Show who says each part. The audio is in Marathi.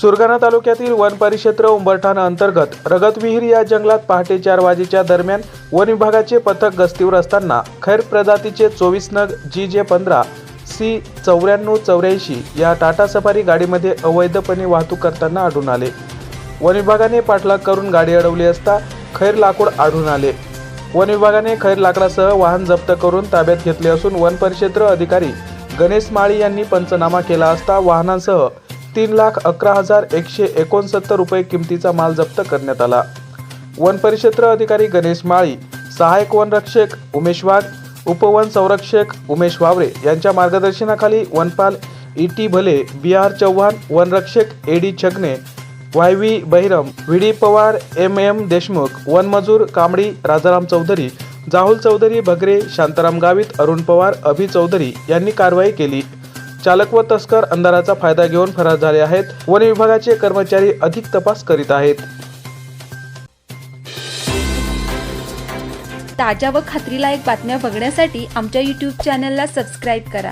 Speaker 1: सुरगाणा तालुक्यातील वन परिक्षेत्र उंबरठाण अंतर्गत रगतविहीर या जंगलात पहाटे चार वाजेच्या दरम्यान वन विभागाचे पथक गस्तीवर असताना खैर प्रजातीचे चोवीस नग जी जे पंधरा सी चौऱ्याण्णव चौऱ्याऐंशी या टाटा सफारी गाडीमध्ये अवैधपणे वाहतूक करताना आढळून आले. वन विभागाने पाठलाग करून गाडी अडवली असता खैर लाकूड आढळून आले. वन विभागाने खैर लाकडासह वाहन जप्त करून ताब्यात घेतले असून वन परिक्षेत्र अधिकारी गणेश माळी यांनी पंचनामा केला असता वाहनांसह तीन लाख अकरा हजार एकशे एकोणसत्तर रुपये किमतीचा माल जप्त करण्यात आला. वन परिक्षेत्र अधिकारी गणेश माळी सहाय्यक वनरक्षक उमेश वाघ उपवन संरक्षक उमेश वावरे यांच्या मार्गदर्शनाखाली वनपाल ई टी भले बी आर चव्हाण वनरक्षक A D Chhagane Y V Bahiram V D Pawar M M Deshmukh वनमजूर Kambadi Rajaram Chaudhari जाहुल Chaudhari Bhagare Shantaram Gavit Arun Pawar Abhi Chaudhari यांनी कारवाई केली. चालक व तस्कर अंधाराचा फायदा घेऊन फरार झाले आहेत. वन विभागाचे कर्मचारी अधिक तपास करीत आहेत.
Speaker 2: ताज्या व खात्रीलायक बातम्या बघण्यासाठी आमच्या यूट्यूब चॅनलला सबस्क्राईब करा.